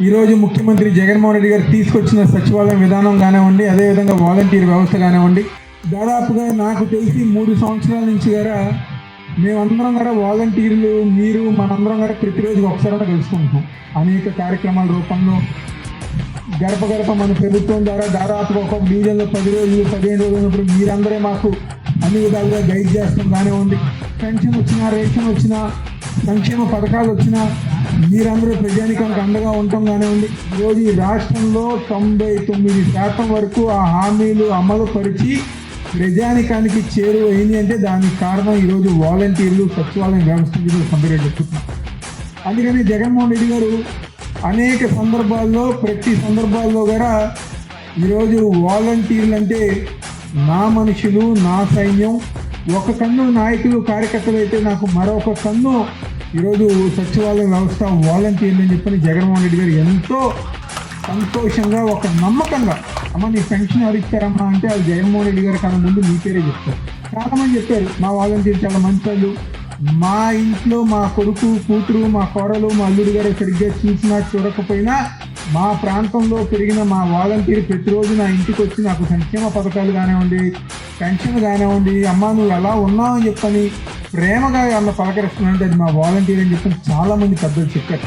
ఈరోజు ముఖ్యమంత్రి జగన్మోహన్ రెడ్డి గారు తీసుకొచ్చిన సచివాలయం విధానం కానివ్వండి అదేవిధంగా వాలంటీర్ వ్యవస్థ కానివ్వండి దాదాపుగా నాకు తెలిసి మూడు సంవత్సరాల నుంచి కూడా మేమందరం కూడా వాలంటీర్లు మీరు మనందరం కూడా ప్రతిరోజు ఒకసారి కలుసుకుంటున్నాం. అనేక కార్యక్రమాల రూపంలో గడప గడప మన ప్రభుత్వం ద్వారా దాదాపుగా ఒక డివిజన్లో పది రోజులు పదిహేను రోజులు ఉన్నప్పుడు మీరందరే మాకు అన్ని విధాలుగా గైడ్ చేస్తాం కానివ్వండి. పెన్షన్ వచ్చినా రేషన్ వచ్చినా సంక్షేమ పథకాలు వచ్చినా మీరందరూ ప్రజానికానికి అండగా ఉంటాం కానివ్వండి ఈరోజు ఈ రాష్ట్రంలో తొంభై తొమ్మిది శాతం వరకు ఆ హామీలు అమలు పరిచి ప్రజానికానికి చేరువైంది అంటే దానికి కారణం ఈరోజు వాలంటీర్లు సచివాలయం వ్యవస్థ మీద సంబరేట్ చెప్తున్నాం అందుకని జగన్మోహన్ రెడ్డి గారు అనేక సందర్భాల్లో ప్రతి సందర్భాల్లో కూడా ఈరోజు వాలంటీర్లు అంటే నా మనుషులు నా సైన్యం ఒక కన్ను నాయకులు కార్యకర్తలు అయితే నాకు మరొక కన్ను ఈరోజు సచివాలయం వ్యవస్థ వాలంటీర్లు అని చెప్పని జగన్మోహన్ రెడ్డి గారు ఎంతో సంతోషంగా ఒక నమ్మకంగా అమ్మ నీ పెన్షన్ ఎవరు ఇచ్చారమ్మా అంటే అది జగన్మోహన్ రెడ్డి గారి కన్నా ముందు మీ పేరే చెప్తారు. చాలామంది చెప్పారు మా వాలంటీర్ చాలా మంచి వాళ్ళు మా ఇంట్లో మా కొడుకు కూతురు మా కోడలు మా అల్లుడు గారు సరిగ్గా చూసినా చూడకపోయినా మా ప్రాంతంలో పెరిగిన మా వాలంటీర్ ప్రతిరోజు నా ఇంటికి వచ్చి నాకు సంక్షేమ పథకాలు కానివ్వండి పెన్షన్ కానివ్వండి అమ్మ నువ్వు ఎలా ఉన్నావు? అని చెప్పని ప్రేమగా అన్న పలకరిస్తున్నాడంటే అది మా వాలంటీర్ అని చెప్పి చాలా మంది పెద్దలు చెప్పారు.